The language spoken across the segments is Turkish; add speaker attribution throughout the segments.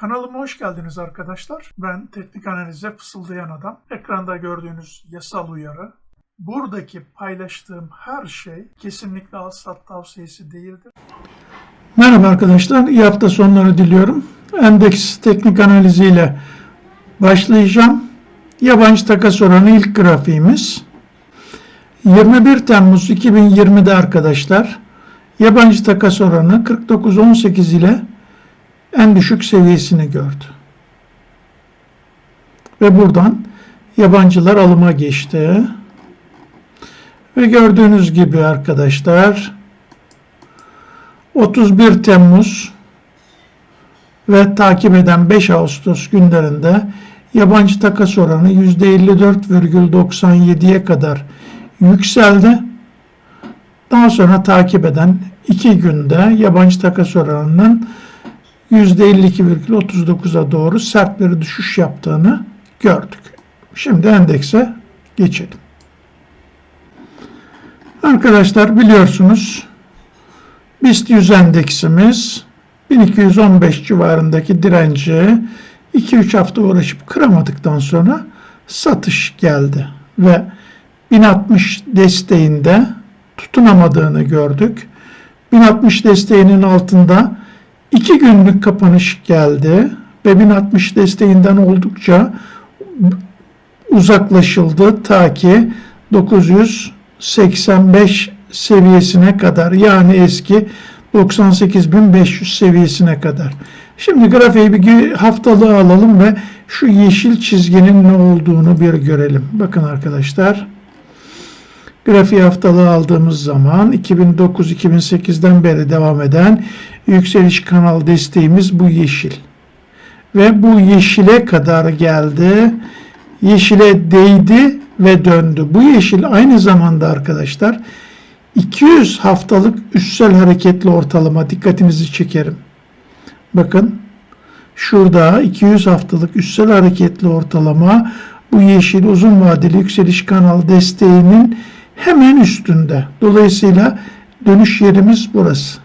Speaker 1: Kanalıma hoş geldiniz arkadaşlar. Ben teknik analize fısıldayan adam. Ekranda gördüğünüz yasal uyarı. Buradaki paylaştığım her şey kesinlikle al-sat tavsiyesi değildir. Merhaba arkadaşlar, iyi hafta sonları diliyorum. Endeks teknik analiziyle başlayacağım. Yabancı takas oranı ilk grafiğimiz. 21 Temmuz 2020'de arkadaşlar yabancı takas oranı 49.18 ile en düşük seviyesini gördü. Ve buradan yabancılar alıma geçti. Ve gördüğünüz gibi arkadaşlar 31 Temmuz ve takip eden 5 Ağustos günlerinde yabancı takas oranı %54,97'ye kadar yükseldi. Daha sonra takip eden 2 günde yabancı takas oranının %52,39'a doğru sert bir düşüş yaptığını gördük. Şimdi endekse geçelim. Arkadaşlar biliyorsunuz BIST 100 endeksimiz 1215 civarındaki direnci 2-3 hafta uğraşıp kıramadıktan sonra satış geldi ve 1060 desteğinde tutunamadığını gördük. 1060 desteğinin altında 2 günlük kapanış geldi ve 1060 desteğinden oldukça uzaklaşıldı ta ki 985 seviyesine kadar yani eski 98.500 seviyesine kadar. Şimdi grafiği bir haftalığı alalım ve şu yeşil çizginin ne olduğunu bir görelim. Bakın arkadaşlar. Grafiği haftalığı aldığımız zaman 2009-2008'den beri devam eden yükseliş kanal desteğimiz bu yeşil. Ve bu yeşile kadar geldi. Yeşile değdi ve döndü. Bu yeşil aynı zamanda arkadaşlar 200 haftalık üstsel hareketli ortalama dikkatinizi çekerim. Bakın şurada 200 haftalık üstsel hareketli ortalama bu yeşil uzun vadeli yükseliş kanal desteğinin hemen üstünde. Dolayısıyla dönüş yerimiz burası.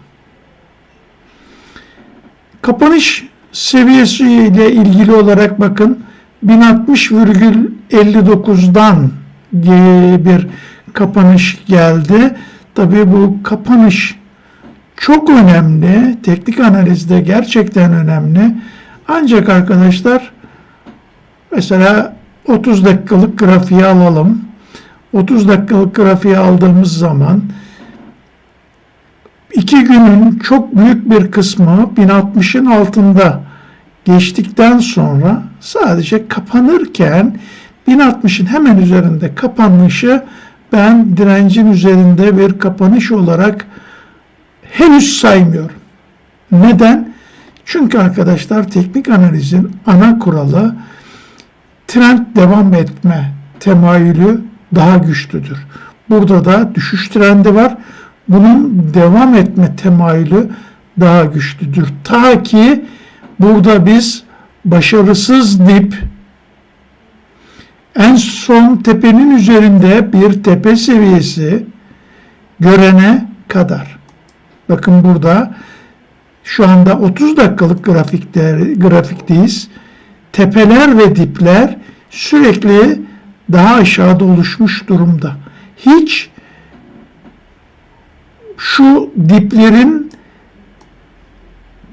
Speaker 1: Kapanış seviyesi ile ilgili olarak bakın 1060,59'dan bir kapanış geldi. Tabii bu kapanış çok önemli. Teknik analizde gerçekten önemli. Ancak arkadaşlar mesela 30 dakikalık grafiği alalım. 30 dakikalık grafiği aldığımız zaman iki günün çok büyük bir kısmı 1060'ın altında geçtikten sonra sadece kapanırken 1060'ın hemen üzerinde kapanışı ben direncin üzerinde bir kapanış olarak henüz saymıyorum. Neden? Çünkü arkadaşlar teknik analizin ana kuralı trend devam etme temayülü daha güçlüdür. Burada da düşüş trendi var. Bunun devam etme temayülü daha güçlüdür. Ta ki burada biz başarısız dip en son tepenin üzerinde bir tepe seviyesi görene kadar. Bakın burada şu anda 30 dakikalık grafikte, grafikteyiz. Tepeler ve dipler sürekli daha aşağıda oluşmuş durumda. Hiç şu diplerin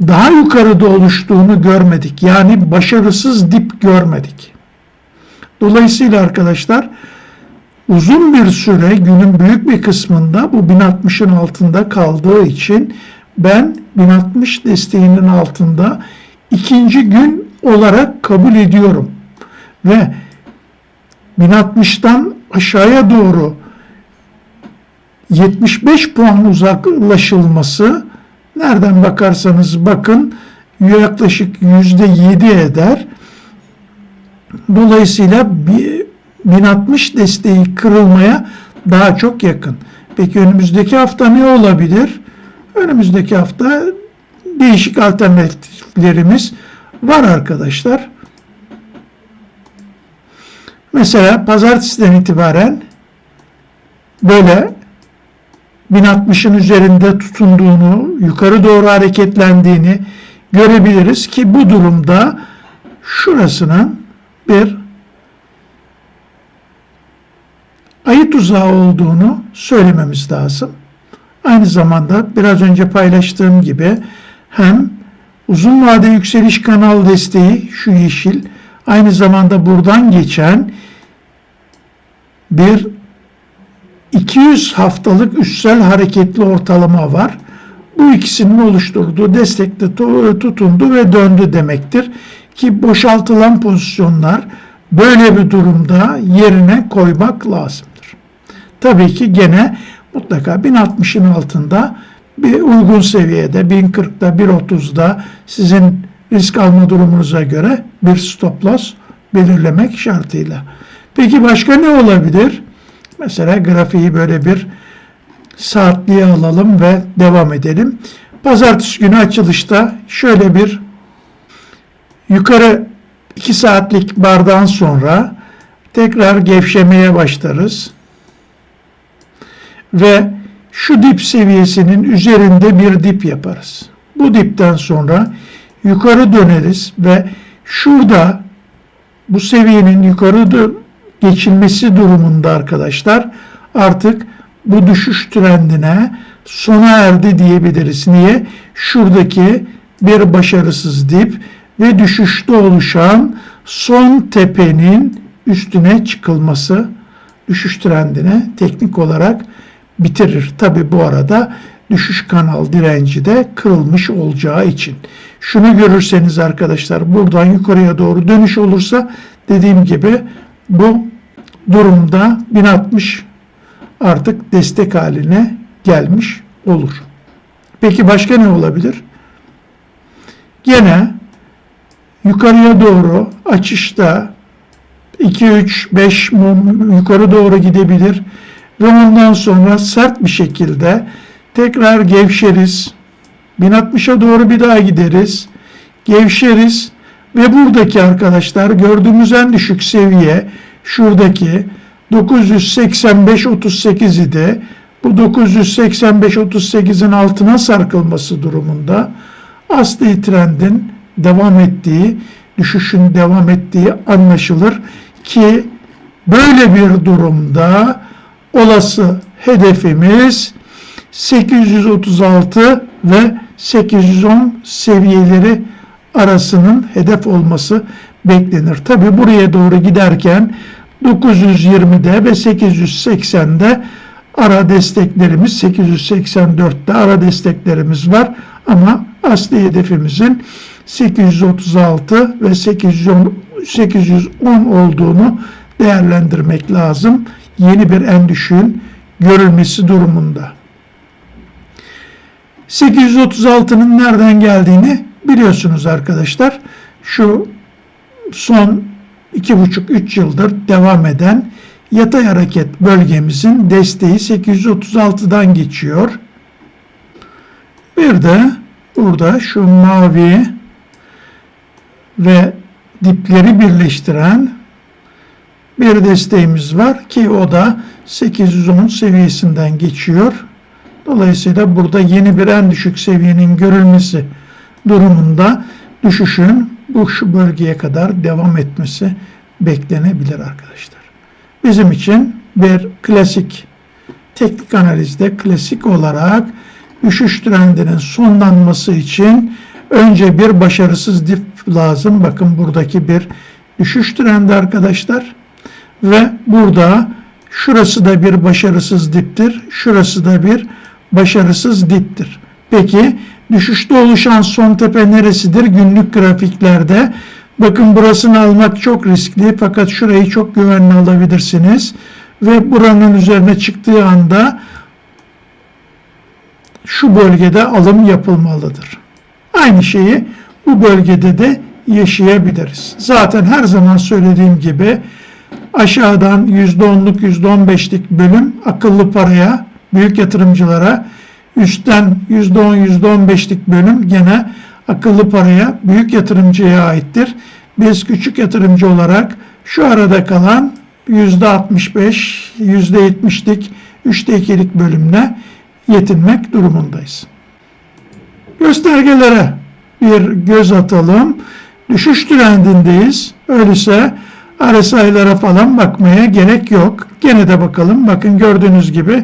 Speaker 1: daha yukarıda oluştuğunu görmedik. Yani başarısız dip görmedik. Dolayısıyla arkadaşlar uzun bir süre günün büyük bir kısmında bu 1060'ın altında kaldığı için ben 1060 desteğinin altında ikinci gün olarak kabul ediyorum. Ve 1060'tan aşağıya doğru 75 puan uzaklaşılması nereden bakarsanız bakın yaklaşık %7 eder. Dolayısıyla 1060 desteği kırılmaya daha çok yakın. Peki önümüzdeki hafta ne olabilir? Önümüzdeki hafta değişik alternatiflerimiz var arkadaşlar. Mesela pazartesiden itibaren böyle 1060'ın üzerinde tutunduğunu, yukarı doğru hareketlendiğini, görebiliriz ki bu durumda şurasının bir ayı tuzağı olduğunu söylememiz lazım. Aynı zamanda biraz önce paylaştığım gibi hem uzun vade yükseliş kanal desteği şu yeşil aynı zamanda buradan geçen bir 200 haftalık üstsel hareketli ortalama var. Bu ikisinin oluşturduğu destekte tu- tutundu ve döndü demektir. Ki boşaltılan pozisyonlar böyle bir durumda yerine koymak lazımdır. Tabii ki gene mutlaka 1060'ın altında bir uygun seviyede 1040'da 130'da sizin risk alma durumunuza göre bir stop loss belirlemek şartıyla. Peki başka ne olabilir? Mesela grafiği böyle bir saatliğe alalım ve devam edelim. Pazartesi günü açılışta şöyle bir yukarı 2 saatlik bardan sonra tekrar gevşemeye başlarız. Ve şu dip seviyesinin üzerinde bir dip yaparız. Bu dipten sonra yukarı döneriz ve şurada bu seviyenin yukarı geçilmesi durumunda arkadaşlar artık bu düşüş trendine sona erdi diyebiliriz. Niye? Şuradaki bir başarısız dip ve düşüşte oluşan son tepenin üstüne çıkılması düşüş trendine teknik olarak bitirir. Tabi bu arada düşüş kanal direnci de kırılmış olacağı için. Şunu görürseniz arkadaşlar buradan yukarıya doğru dönüş olursa dediğim gibi bu durumda 1060 artık destek haline gelmiş olur. Peki başka ne olabilir? Gene yukarıya doğru açışta 2 3 5 mum yukarı doğru gidebilir ve ondan sonra sert bir şekilde tekrar gevşeriz. 1060'a doğru bir daha gideriz. Gevşeriz ve buradaki arkadaşlar gördüğümüz en düşük seviye şuradaki 985.38 idi. Bu 985.38'in altına sarkılması durumunda asli trendin devam ettiği, düşüşün devam ettiği anlaşılır ki böyle bir durumda olası hedefimiz 836 ve 810 seviyeleri arasının hedef olması beklenir. Tabi buraya doğru giderken 920'de ve 880'de ara desteklerimiz 884'te ara desteklerimiz var ama asli hedefimizin 836 ve 810, 810 olduğunu değerlendirmek lazım. Yeni bir en düşüğün görülmesi durumunda. 836'nın nereden geldiğini biliyorsunuz arkadaşlar. Şu son 2,5-3 yıldır devam eden yatay hareket bölgemizin desteği 836'dan geçiyor. Bir de burada şu mavi ve dipleri birleştiren bir desteğimiz var ki o da 810 seviyesinden geçiyor. Dolayısıyla burada yeni bir en düşük seviyenin görülmesi durumunda düşüşün bu şu bölgeye kadar devam etmesi beklenebilir arkadaşlar. Bizim için bir klasik teknik analizde klasik olarak düşüş trendinin sonlanması için önce bir başarısız dip lazım. Bakın buradaki bir düşüş trendi arkadaşlar. Ve burada şurası da bir başarısız diptir. Şurası da bir başarısız diptir. Peki düşüşte oluşan son tepe neresidir? Günlük grafiklerde bakın burasını almak çok riskli fakat şurayı çok güvenli alabilirsiniz. Ve buranın üzerine çıktığı anda şu bölgede alım yapılmalıdır. Aynı şeyi bu bölgede de yaşayabiliriz. Zaten her zaman söylediğim gibi aşağıdan %10'luk %15'lik bölüm akıllı paraya, büyük yatırımcılara, üstten %10 %15'lik bölüm gene akıllı paraya, büyük yatırımcıya aittir. Biz küçük yatırımcı olarak şu arada kalan %65, %70'lik, 3'te 2'lik bölümle yetinmek durumundayız. Göstergelere bir göz atalım. Düşüş trendindeyiz. Öyleyse RSI'lara falan bakmaya gerek yok. Gene de bakalım. Bakın gördüğünüz gibi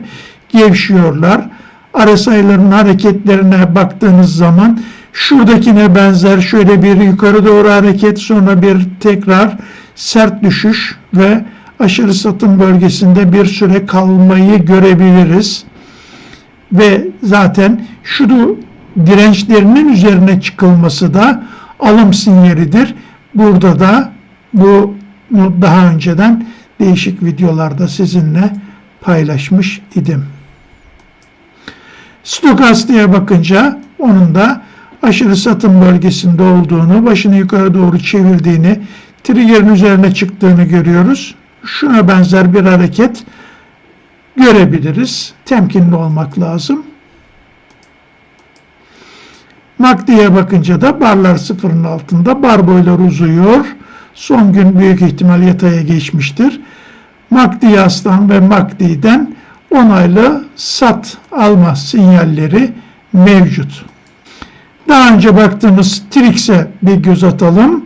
Speaker 1: gevşiyorlar. RSI'ların hareketlerine baktığınız zaman şuradakine benzer şöyle bir yukarı doğru hareket sonra bir tekrar sert düşüş ve aşırı satım bölgesinde bir süre kalmayı görebiliriz. Ve zaten şu dirençlerinin üzerine çıkılması da alım sinyalidir. Burada da bu daha önceden değişik videolarda sizinle paylaşmış idim. Stokastiğe bakınca onun da aşırı satım bölgesinde olduğunu, başını yukarı doğru çevirdiğini, trigger'ın üzerine çıktığını görüyoruz. Şuna benzer bir hareket görebiliriz. Temkinli olmak lazım. MACD'ye bakınca da barlar sıfırın altında. Bar boylar uzuyor. Son gün büyük ihtimal yataya geçmiştir. MACD aslan ve MACD'den onaylı sat alma sinyalleri mevcut. Daha önce baktığımız Trix'e bir göz atalım.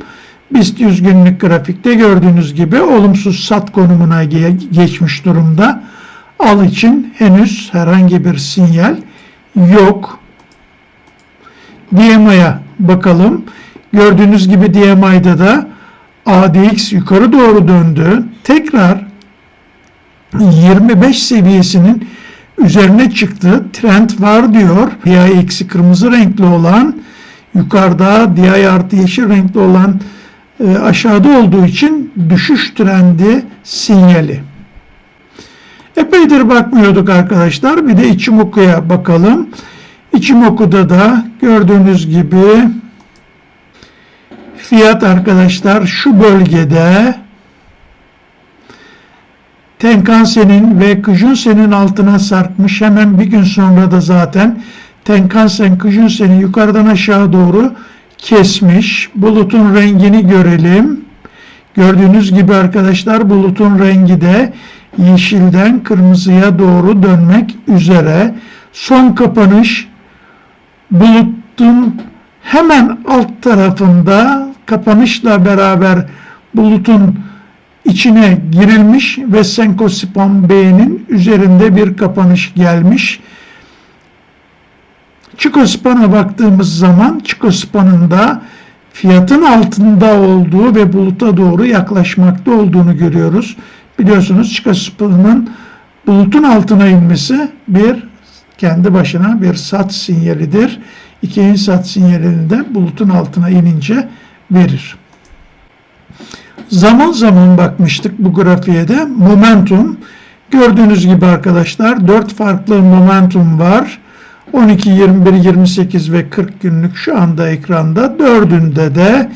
Speaker 1: BIST 100 günlük grafikte gördüğünüz gibi olumsuz sat konumuna geçmiş durumda. Al için henüz herhangi bir sinyal yok. DMI'ye bakalım. Gördüğünüz gibi DMI'da da ADX yukarı doğru döndü. Tekrar 25 seviyesinin üzerine çıktı. Trend var diyor. DI eksi kırmızı renkli olan yukarıda DI artı yeşil renkli olan e, aşağıda olduğu için düşüş trendi sinyali. Epeydir bakmıyorduk arkadaşlar. Bir de Ichimoku'ya bakalım. Ichimoku'da da gördüğünüz gibi fiyat arkadaşlar şu bölgede Tenkan-sen'in ve Kijun-sen'in altına sarkmış. Hemen bir gün sonra da zaten Tenkan-sen Kijun-sen'i yukarıdan aşağı doğru kesmiş. Bulutun rengini görelim. Gördüğünüz gibi arkadaşlar bulutun rengi de yeşilden kırmızıya doğru dönmek üzere. Son kapanış bulutun hemen alt tarafında kapanışla beraber bulutun içine girilmiş ve Senkosipon B'nin üzerinde bir kapanış gelmiş. Çikospan'a baktığımız zaman Çikospan'ın da fiyatın altında olduğu ve buluta doğru yaklaşmakta olduğunu görüyoruz. Biliyorsunuz Çikospan'ın bulutun altına inmesi bir kendi başına bir sat sinyalidir. İkinci sat sinyalini de bulutun altına inince verir. Zaman zaman bakmıştık bu grafiğe de momentum. Gördüğünüz gibi arkadaşlar 4 farklı momentum var. 12, 21, 28 ve 40 günlük şu anda ekranda. Dördünde de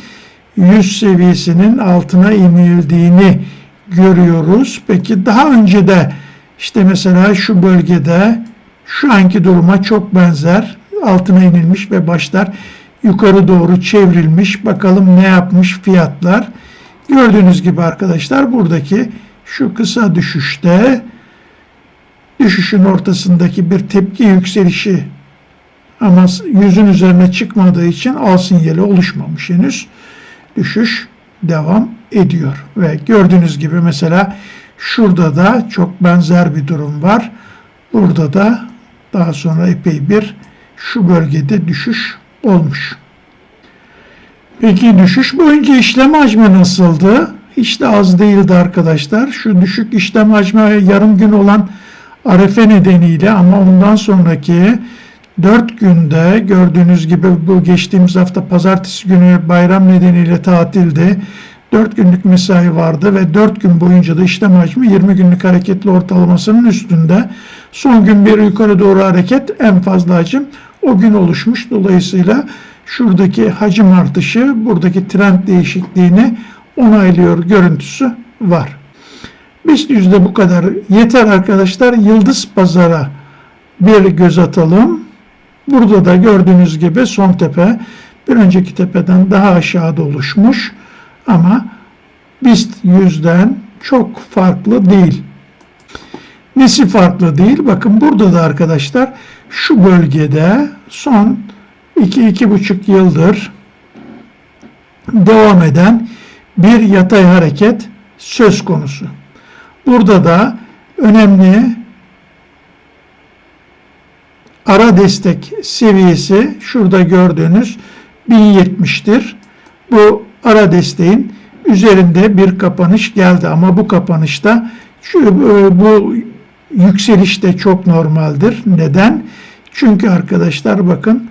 Speaker 1: 100 seviyesinin altına inildiğini görüyoruz. Peki daha önce de işte mesela şu bölgede şu anki duruma çok benzer altına inilmiş ve başlar yukarı doğru çevrilmiş. Bakalım ne yapmış fiyatlar. Gördüğünüz gibi arkadaşlar buradaki şu kısa düşüşte düşüşün ortasındaki bir tepki yükselişi ama yüzün üzerine çıkmadığı için al sinyali oluşmamış henüz. Düşüş devam ediyor. Ve gördüğünüz gibi mesela şurada da çok benzer bir durum var. Burada da daha sonra epey bir şu bölgede düşüş olmuş. Peki düşüş boyunca işlem hacmi nasıldı? Hiç de az değildi arkadaşlar. Şu düşük işlem hacmi yarım gün olan arefe nedeniyle ama ondan sonraki 4 günde gördüğünüz gibi bu geçtiğimiz hafta pazartesi günü bayram nedeniyle tatildi. 4 günlük mesai vardı ve 4 gün boyunca da işlem hacmi 20 günlük hareketli ortalamasının üstünde. Son gün bir yukarı doğru hareket en fazla hacim o gün oluşmuş. Dolayısıyla şuradaki hacim artışı buradaki trend değişikliğini onaylıyor görüntüsü var. BIST yüzde bu kadar yeter arkadaşlar. Yıldız pazara bir göz atalım. Burada da gördüğünüz gibi son tepe bir önceki tepeden daha aşağıda oluşmuş ama BIST yüzden çok farklı değil. Nesi farklı değil? Bakın burada da arkadaşlar şu bölgede son 2-2,5 yıldır devam eden bir yatay hareket söz konusu. Burada da önemli ara destek seviyesi şurada gördüğünüz 1070'tir. Bu ara desteğin üzerinde bir kapanış geldi ama bu kapanışta şu e, bu yükseliş de çok normaldir. Neden? Çünkü arkadaşlar bakın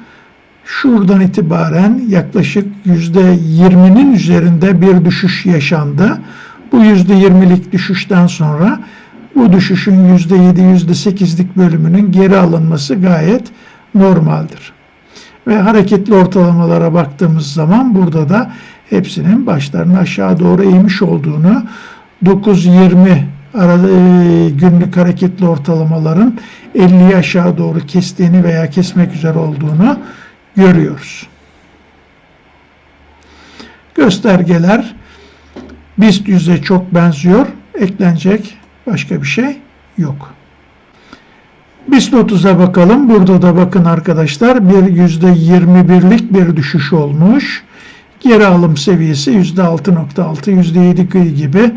Speaker 1: şuradan itibaren yaklaşık %20'nin üzerinde bir düşüş yaşandı. Bu %20'lik düşüşten sonra bu düşüşün %7, %8'lik bölümünün geri alınması gayet normaldir. Ve hareketli ortalamalara baktığımız zaman burada da hepsinin başlarını aşağı doğru eğmiş olduğunu 9-20 arada e, günlük hareketli ortalamaların 50'yi aşağı doğru kestiğini veya kesmek üzere olduğunu görüyoruz. Göstergeler BIST yüzde çok benziyor. Eklenecek başka bir şey yok. BIST 30'a bakalım. Burada da bakın arkadaşlar bir yüzde 21'lik bir düşüş olmuş. Geri alım seviyesi yüzde 6.6, yüzde 7 gibi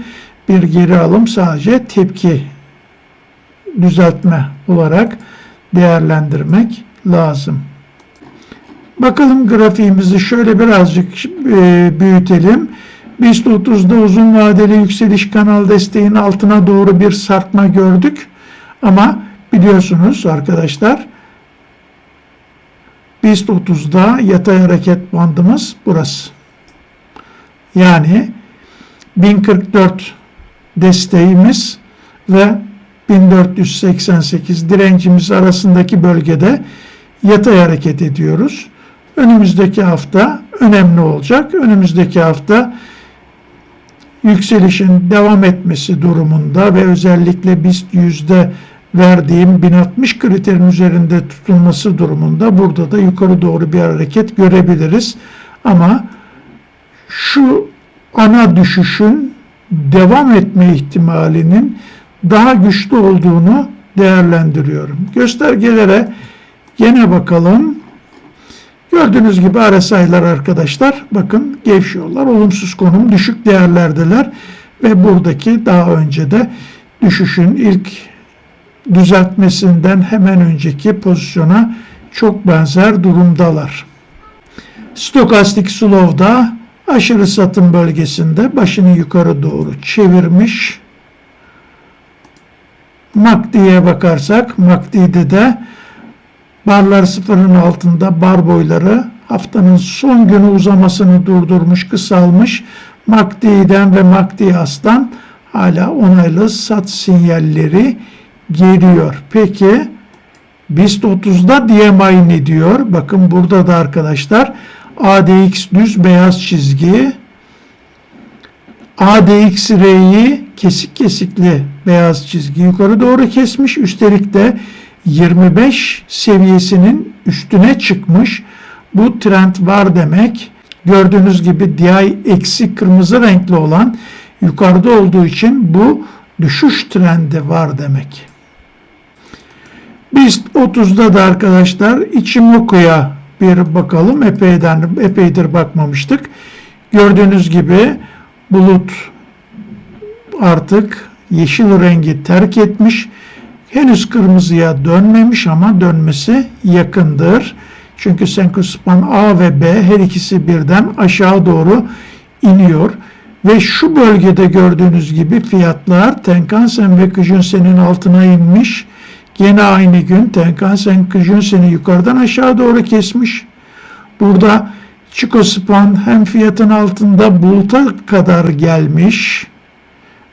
Speaker 1: bir geri alım sadece tepki düzeltme olarak değerlendirmek lazım. Bakalım grafiğimizi şöyle birazcık e, büyütelim. BIST 30'da uzun vadeli yükseliş kanal desteğinin altına doğru bir sarkma gördük. Ama biliyorsunuz arkadaşlar BIST 30'da yatay hareket bandımız burası. Yani 1044 desteğimiz ve 1488 direncimiz arasındaki bölgede yatay hareket ediyoruz. Önümüzdeki hafta önemli olacak. Önümüzdeki hafta yükselişin devam etmesi durumunda ve özellikle BIST yüzde verdiğim 1060 kriterin üzerinde tutulması durumunda burada da yukarı doğru bir hareket görebiliriz. Ama şu ana düşüşün devam etme ihtimalinin daha güçlü olduğunu değerlendiriyorum. Göstergelere gene bakalım. Gördüğünüz gibi RSI'lar arkadaşlar bakın gevşiyorlar. Olumsuz konum düşük değerlerdeler ve buradaki daha önce de düşüşün ilk düzeltmesinden hemen önceki pozisyona çok benzer durumdalar. Stokastik slow'da aşırı satım bölgesinde başını yukarı doğru çevirmiş. MACD'ye bakarsak MACD'de de barlar sıfırın altında bar boyları haftanın son günü uzamasını durdurmuş, kısalmış. MACD'den ve MACD hala onaylı sat sinyalleri geliyor. Peki BIST 30'da DMI ne diyor? Bakın burada da arkadaşlar ADX düz beyaz çizgi ADX R'yi kesik kesikli beyaz çizgi yukarı doğru kesmiş. Üstelik de 25 seviyesinin üstüne çıkmış. Bu trend var demek. Gördüğünüz gibi DI eksi kırmızı renkli olan yukarıda olduğu için bu düşüş trendi var demek. Biz 30'da da arkadaşlar Ichimoku'ya bir bakalım. Epeyden, epeydir bakmamıştık. Gördüğünüz gibi bulut artık yeşil rengi terk etmiş. Henüz kırmızıya dönmemiş ama dönmesi yakındır. Çünkü Senkospan A ve B her ikisi birden aşağı doğru iniyor. Ve şu bölgede gördüğünüz gibi fiyatlar Tenkan-sen ve Kijun-sen'in altına inmiş. Yine aynı gün Tenkan-sen Kijun-sen'i yukarıdan aşağı doğru kesmiş. Burada Chikospan hem fiyatın altında buluta kadar gelmiş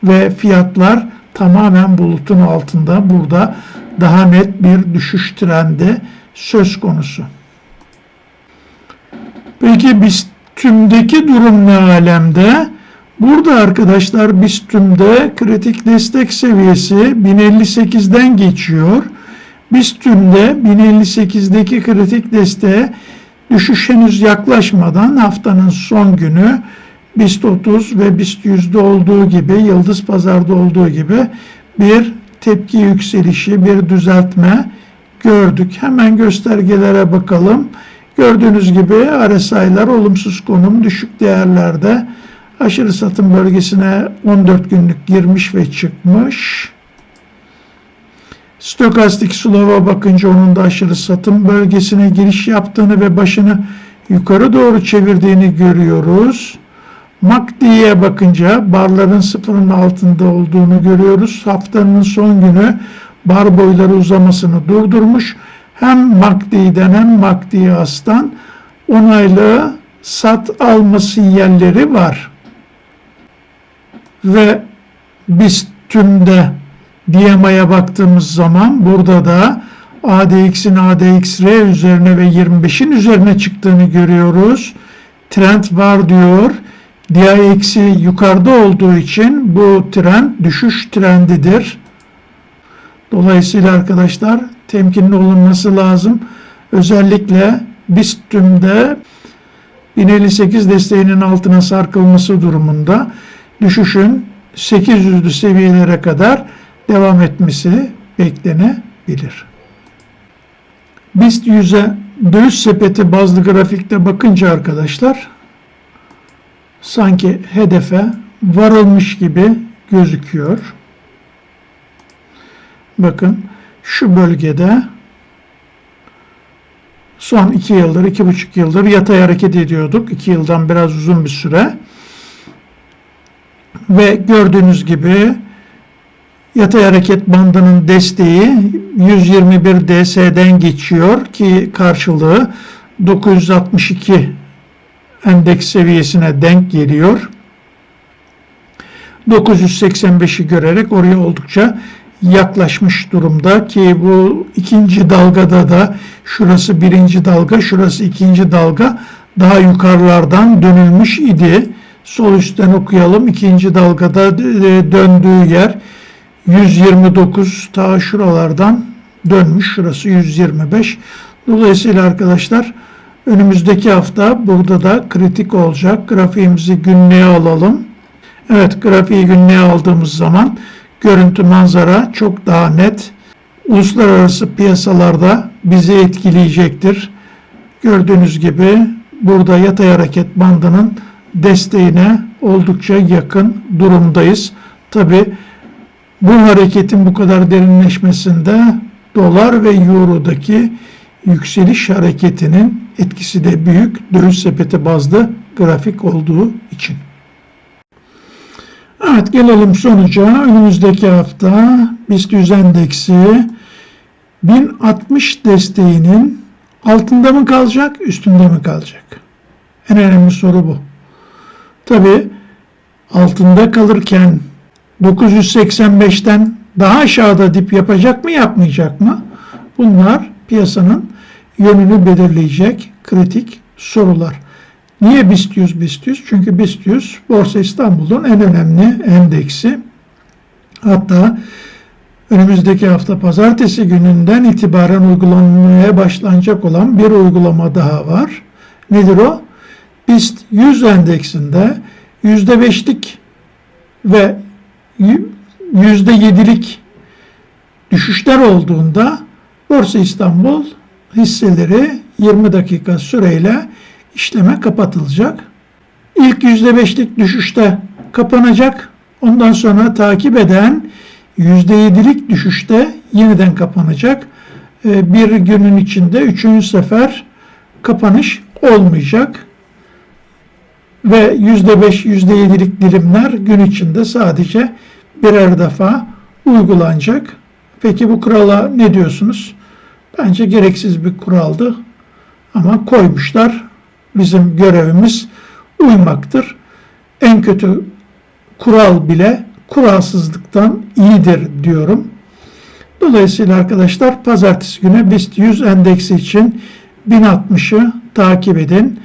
Speaker 1: ve fiyatlar tamamen bulutun altında. Burada daha net bir düşüş trendi söz konusu. Peki biz tümdeki durum ne alemde? Burada arkadaşlar biz tümde kritik destek seviyesi 1058'den geçiyor. Biz tümde 1058'deki kritik desteğe düşüş henüz yaklaşmadan haftanın son günü BIST 30 ve BIST yüzde olduğu gibi, yıldız pazarda olduğu gibi bir tepki yükselişi, bir düzeltme gördük. Hemen göstergelere bakalım. Gördüğünüz gibi RSI'lar olumsuz konum düşük değerlerde aşırı satım bölgesine 14 günlük girmiş ve çıkmış. Stokastik slow'a bakınca onun da aşırı satım bölgesine giriş yaptığını ve başını yukarı doğru çevirdiğini görüyoruz. MACD'ye bakınca barların sıfırın altında olduğunu görüyoruz. Haftanın son günü bar boyları uzamasını durdurmuş. Hem MACD'den hem MACD astan onaylı sat alma sinyalleri var. Ve biz tümde DMA'ya baktığımız zaman burada da ADX'in ADXR üzerine ve 25'in üzerine çıktığını görüyoruz. Trend var diyor. DIX'i yukarıda olduğu için bu trend düşüş trendidir. Dolayısıyla arkadaşlar temkinli olunması lazım. Özellikle BIST tümde 1058 desteğinin altına sarkılması durumunda düşüşün 800'lü seviyelere kadar devam etmesi beklenebilir. BIST 100'e döviz sepeti bazlı grafikte bakınca arkadaşlar sanki hedefe varılmış gibi gözüküyor. Bakın şu bölgede son iki yıldır, iki buçuk yıldır yatay hareket ediyorduk. İki yıldan biraz uzun bir süre. Ve gördüğünüz gibi yatay hareket bandının desteği 121 DS'den geçiyor ki karşılığı 962 endeks seviyesine denk geliyor. 985'i görerek oraya oldukça yaklaşmış durumda ki bu ikinci dalgada da şurası birinci dalga, şurası ikinci dalga daha yukarılardan dönülmüş idi. Sol üstten okuyalım. İkinci dalgada döndüğü yer 129 ta şuralardan dönmüş. Şurası 125. Dolayısıyla arkadaşlar önümüzdeki hafta burada da kritik olacak. Grafiğimizi günlüğe alalım. Evet grafiği günlüğe aldığımız zaman görüntü manzara çok daha net. Uluslararası piyasalarda bizi etkileyecektir. Gördüğünüz gibi burada yatay hareket bandının desteğine oldukça yakın durumdayız. Tabi bu hareketin bu kadar derinleşmesinde dolar ve eurodaki yükseliş hareketinin etkisi de büyük döviz sepeti bazlı grafik olduğu için. Evet gelelim sonuca. Önümüzdeki hafta BIST 100 endeksi 1060 desteğinin altında mı kalacak, üstünde mi kalacak? En önemli soru bu. Tabi altında kalırken 985'ten daha aşağıda dip yapacak mı yapmayacak mı? Bunlar piyasanın yönünü belirleyecek kritik sorular. Niye BIST 100 BIST 100? Çünkü BIST 100 Borsa İstanbul'un en önemli endeksi. Hatta önümüzdeki hafta pazartesi gününden itibaren uygulanmaya başlanacak olan bir uygulama daha var. Nedir o? BIST 100 endeksinde %5'lik ve %7'lik düşüşler olduğunda Borsa İstanbul hisseleri 20 dakika süreyle işleme kapatılacak. İlk %5'lik düşüşte kapanacak. Ondan sonra takip eden %7'lik düşüşte yeniden kapanacak. Ee, bir günün içinde üçüncü sefer kapanış olmayacak. Ve %5, %7'lik dilimler gün içinde sadece birer defa uygulanacak. Peki bu kurala ne diyorsunuz? Bence gereksiz bir kuraldı. Ama koymuşlar. Bizim görevimiz uymaktır. En kötü kural bile kuralsızlıktan iyidir diyorum. Dolayısıyla arkadaşlar pazartesi günü BIST 100 endeksi için 1060'ı takip edin.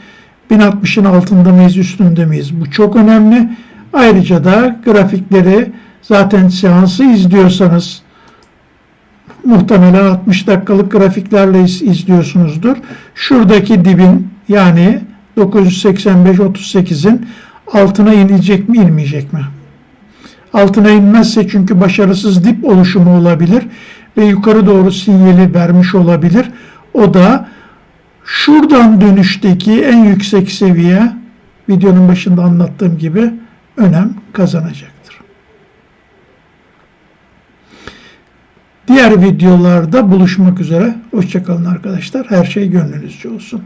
Speaker 1: 1060'ın altında mıyız, üstünde miyiz? Bu çok önemli. Ayrıca da grafikleri zaten seansı izliyorsanız muhtemelen 60 dakikalık grafiklerle izliyorsunuzdur. Şuradaki dibin yani 985-38'in altına inecek mi inmeyecek mi? Altına inmezse çünkü başarısız dip oluşumu olabilir ve yukarı doğru sinyali vermiş olabilir. O da Şuradan dönüşteki en yüksek seviye videonun başında anlattığım gibi önem kazanacaktır. Diğer videolarda buluşmak üzere. Hoşçakalın arkadaşlar. Her şey gönlünüzce olsun.